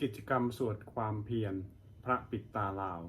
กิจกรรมสวดความเพียร พระปิดตาลาว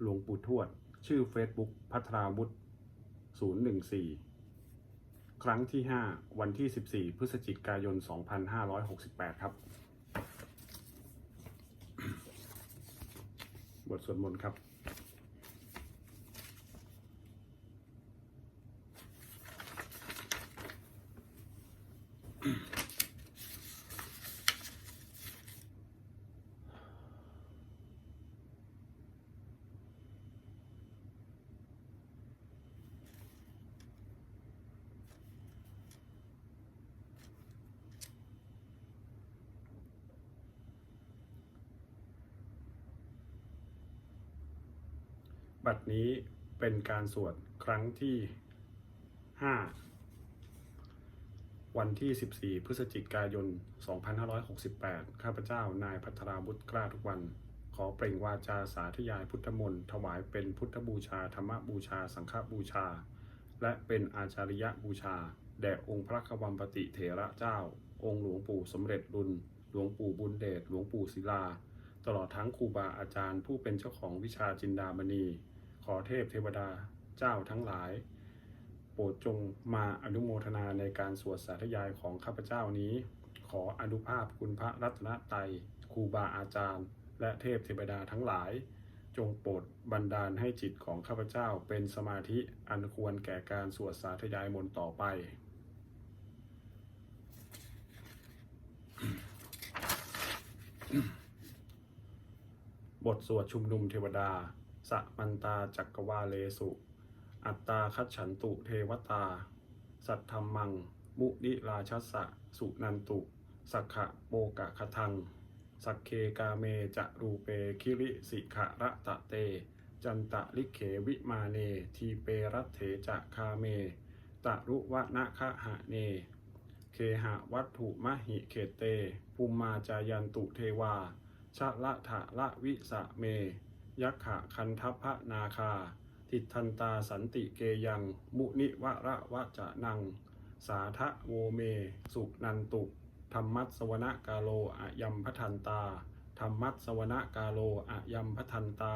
หลวงปู่ทวด ชื่อเฟซบุ๊กพัทราวุฒิ014 ครั้งที่ 5 วันที่ 14 พฤศจิกายน 2568 ครับ บทสวดมนต์ครับ บัดนี้เป็นการสวดครั้งที่ 5 วันที่ 14 พฤศจิกายน 2568 ข้าพเจ้านายพัทราบุตรกล้าทุกวัน ขอเปล่งวาจาสาธยายพุทธมนต์ถวายเป็นพุทธบูชาธรรมบูชาสังฆบูชา และเป็นอาจาริยบูชา แด่องค์พระกวัมปติเถระเจ้า องค์หลวงปู่สมเด็จรุนหลวงปู่บุญเดชหลวงปู่ศิลาตลอดทั้งครูบาอาจารย์ผู้เป็นเจ้าของวิชาจินดามณี อเทพเทวดาเจ้าทั้งหลาย โปรดจงมาอนุโมทนาในการสวดสาธยายของข้าพเจ้านี้ ขออนุภาพคุณพระรัตนตรัยครูบาอาจารย์ และเทพเทวดาทั้งหลาย จงโปรดบันดาลให้จิตของข้าพเจ้าเป็นสมาธิอันควรแก่การสวดสาธยายมนต์ต่อไปบทสวดชุมนุมเทวดา สมันตาจักวาเลสุ อัตตาคัจฉันตุเทวตา สัทธรรมัง มุนิราชัสสะ สุนันตุ สักขะโมกะคทัง สักเคกาเมจะรูเปคิริสิขะระตะเต จันตะลิเขวิมาเน ทีเปรัตเถจะคาเม ตะรุวะนะคะหะเน เคหะวัตถุมหิเขเต ภูมมาจายันตุเทวาชะละทะละวิสะเม ยักขะคันทัพพะนาคาทิทันตาสันติเกยัง มุนิวะระวะจะนัง สาทะโวเม สุนันตุธรรมัสสวนกาโลอะยัมพทันตาธรรมัสสวนกาโลอะยัมพทันตา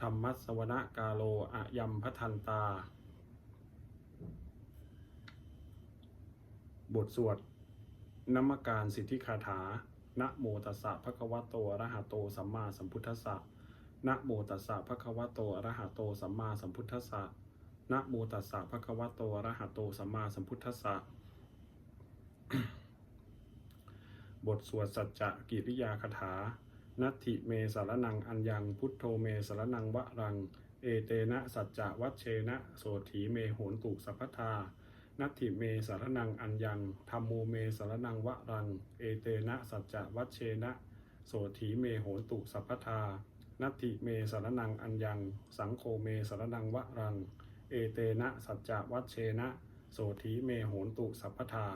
ธรรมัสสวนกาโลอะยัมพทันตา บทสวดนมการสิทธิคาถา นะโมตัสสะภะคะวะโตอะระหะโตสัมมาสัมพุทธัสสะ นะโมตัสสะภะคะวะโตอะระหะโตสัมมาสัมพุทธัสสะนะโมตัสสะภะคะวะโตอะระหะโตสัมมาสัมพุทธัสสะบทสวดสัจจะกิริยาคาถา นัตถิเมสารนังอัญญัง พุทโธเมสารนังวะรัง เอเตนะสัจจะวัชเชนะโสถีเมโหนตุสัพพทา นัตถิเมสารนังอัญญังธรรมโมเมสารนังวะรัง เอเตนะสัจจะวัชเชนะโสถีเมโหนตุสัพพทา นัตถิเมสารนังอัญญัง สังโฆเมสารนังวะรัง เอเตนะสัจจะวัชเชนะ โสถีเมโหนตุสัพพทา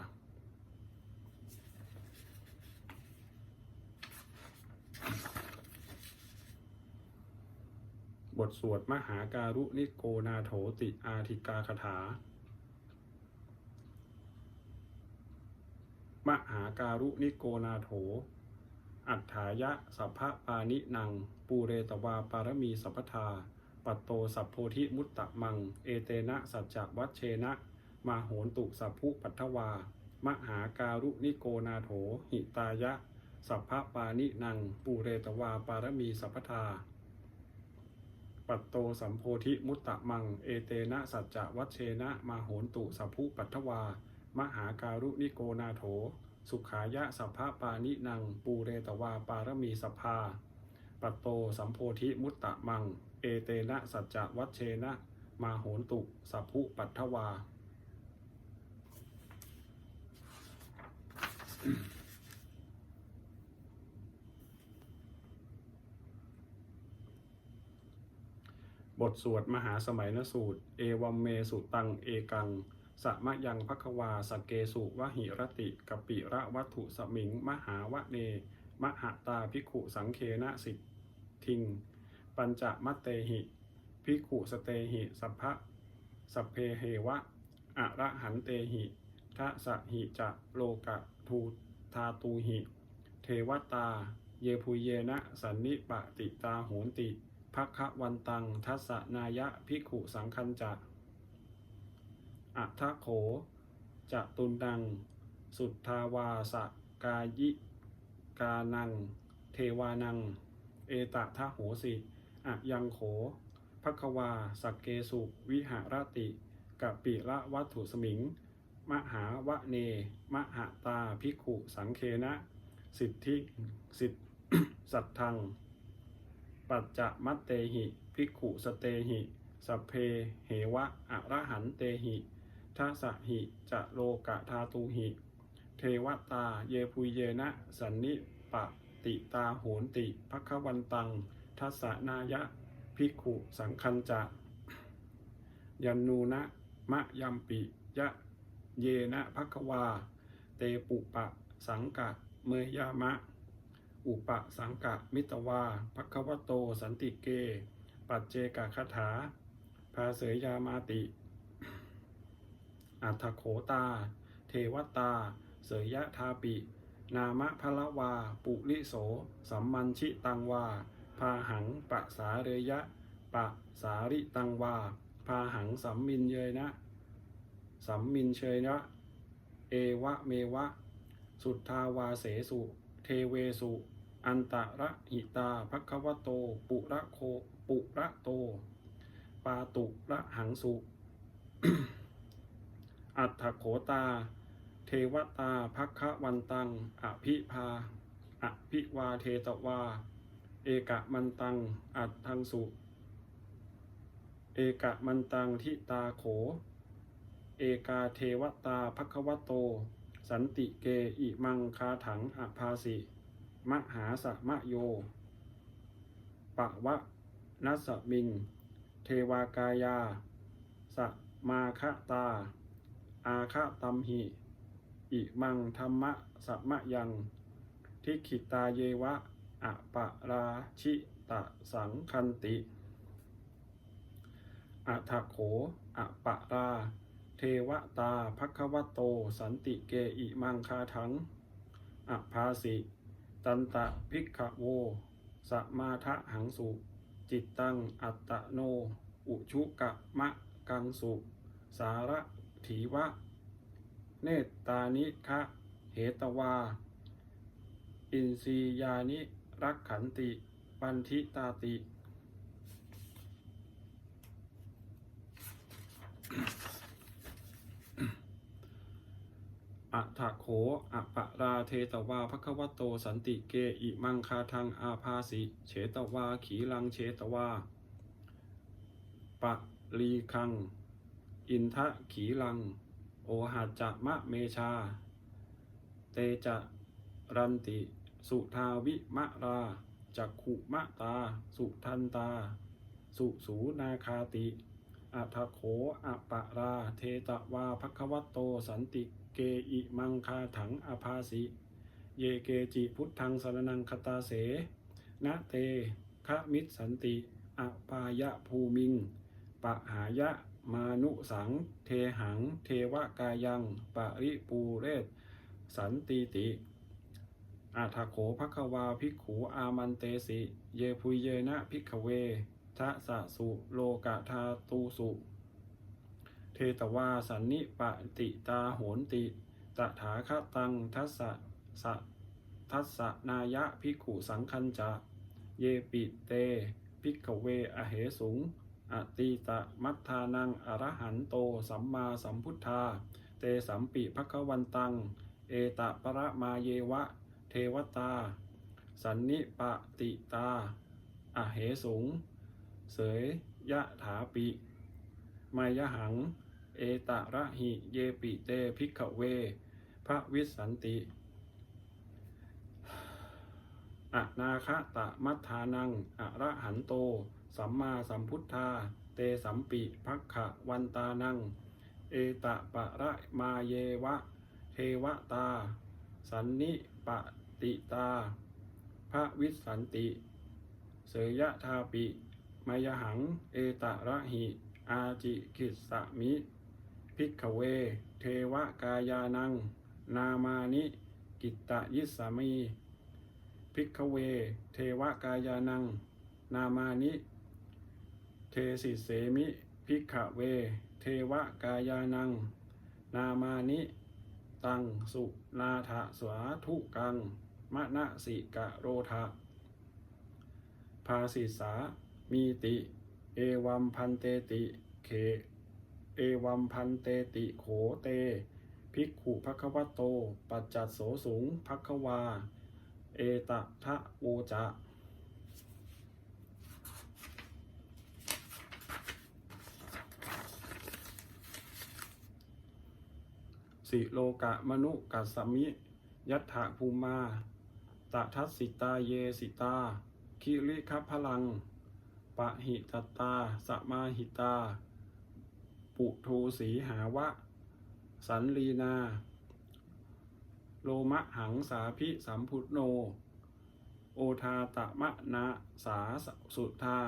บทสวดมหาการุณิโกนาโถติอาทิกาคถา มหาการุณิโกนาโถ อัฏฐายะสัพพะปานินัง ปูเรตวาปารมีสัพพทา ปัตโตสัพโพธิมุตตะมัง เอเตนะสัจจวัชเชนะ มาโหนตุสัพพุปัทถวา มหาการุณิโกนาโถ หิตายะ สัพพะปานินัง ปูเรตวาปารมีสัพพทา ปัตโตสัมโพธิมุตตะมัง เอเตนะสัจจวัชเชนะ มาโหนตุสัพพุปัทถวา มหาการุณิโกนาโถ สุขายะสัพพะปานินัง ปูเรตวาปารมีสัพพาปัตโตสัมโพธิมุตตะมัง เอเตนะสัจจวัชเชนะ มาโหนตุสัพพุปัทถวา บทสวดมหาสมัยนสูตร เอวัมเมสุตัง เอกัง สะมยังพักวาสเกสุวหิรติกปิระวัตถุสมิง มหาวะเน มหตาภิกขุสังเคนะสิททิง ปัญจมัตเตหิภิกขุสเตหิสัพพะสัพเพเหวะอะระหันเตหิทะสะหิจะโลกะทูทาตูหิ เทวตา เยภูเยนะสันนิปติตาโหนติภัควันตังทัสสนายะภิกขุสังคัญจะ อัทโขจะตุนดัง สุทธาวาสกายิกานัง เทวานัง เอตทะโหสิอะยังโขภควา สักเกสุวิหารติกะปิละวัตถุสมิง มหาวะเน มหาตาภิกขุสังเคนะ สิทธิสิทธสัทธัง ปัจจะมัตเตหิภิกขุสเตหิ สัพเพเหวะอะระหันเตหิ ทัสหิจะโลกะทาตุหิ เทวตาเยปุเยนะ สันนิปติตาโหนติภควันตัง ทัสนายะภิกขุสังคัญจะ ยันนูนะมะยัมปิยะเยนะภควา เตปุปะสังกะเมยามะ อุปะสังกะมิตวาภควโตสันติเก ปัจเจกคาถา ภาเสยยามาติ อัฏฐโขตา เทวตา เสยยะทาปิ นามะพละวา ปุริโส สัมมันชิตังวา พาหังปะสาเรยะ ปะสาริตังวา พาหังสัมมินเยนะ สัมมินเชยนะ เอวะเมวะ สุทธาวาเสสุ เทเวสุ อันตระหิตาภควโต ปุระโค ปุระโต ปาตุระหังสุ อัฏฐโขตา เทวตาภัควันตัง อภิพา อภิวาเทตวา เอกมันตัง อัตทังสุ เอกมันตังทิตาโข เอกาเทวตาภัควโต สันติเกอิมังคาถังอภาสิ มหาสมะโย ปะวะนัสมิง เทวากายาสมาคตา อาคะตัมหิอิมังธรรมะสัมมะยัง ทิขิตาเยวะอะปะราชิตะสังคันติอัฏฐโขอะปะรา เทวตาภควโต สันติเกอิมังคาทังอภาสิ ตันตะภิกขโวสมาทะหังสุ จิตตังอัตตโน อุชุกะมะกังสุ สาระ ถีวะ เนตตานิคะเหตวา อินทรียานิรักขันติ ปันทิตาติ อัฏฐโขอะปราเทตวาภควโตสันติเกอิมังคาทังอาภาสิเฉตวาขีลังเฉตวาปะลีคัง อินทะขีลัง โอหัจจะมะเมชา เตจะรันติ สุทาวิมะราจักขุมะตา สุทันตา สุสูนาคาติอัทโขอปะรา เทตวาภควัตโตสันติเกอิมังคาถังอภาสิ เยเกจิพุทธังสรนังคตาเสนะเตคะมิตสันติอปายะภูมิง ปะหายะ มานุสัง เทหัง เทวกายังปริปูเรศสันติติ อาทาโขภควาภิกขูอามันเตสิ เยพุยเยนะภิกขเวทะสะสุโลกะทาตูสุ เทตวาสันนิปติตาโหนติตถาคตังทัสสะสะทัสสะนายะภิกขุสังคัญจะ เยปิเตภิกขเวอเหสุง อตีตะมัทธานังอรหันโตสัมมาสัมพุทธา เตสัมปิภควันตัง เอตะประมาเยวะ เทวตา สันนิปติตา อเหสุง เสยยะถาปิมายหัง เอตะระหิเยปิเตภิกขเว พระวิสันติอะนาคตะมัทธานังอระหันโต สัมมาสัมพุทธา เตสัมปิภักขะวันตานัง เอตะปะระมาเยวะ เทวตา สันนิปติตา พระวิสันติ เสยยะทาปิมายหัง เอตะระหิ อาจิกิสมิภิกเว เทวกายานัง นามานิกิตตยิสามีภิกเว เทวกายานัง นามานิ เทสิเสมิภิกขเว เทวกายานัง นามานิ ตังสุนาถสวาทุกังมะนะสิกะโรทะภาสิสามีติ เอวัมพันเตติเข เอวัมพันเตติโขเต ภิกขุภควโต ปัจจัดโสสูงภควา เอตทะโวจะ สิโลกะมนุกัสสมิ ยัตถะภูมาตทัสสิตาเยสิตา คิริคัพพลัง ปะหิตตา สมาหิตา ปุทูสีหาวะ สันลีนา โลมะหังสาพิสัมพุทโน โอทาตะมะนาสาสุธา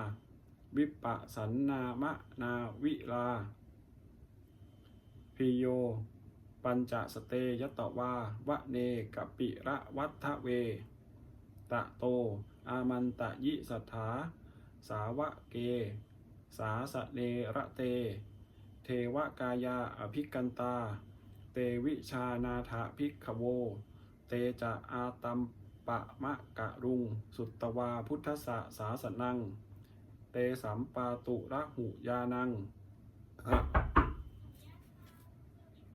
วิปปะสันนามะนาวิลา พิโย ปัญจสเตยตวาวะเนกปิระวัฏเว ตะโต อามันตะยิสัทธา สาวะเก สาสะเนระเต เทวกายาอภิกันตา เตวิชานาถาภิกขโว เตจะอาตัมปะมะกะรุง สุตตวาพุทธสะสาสนัง เตสัมปาตุระหุยานัง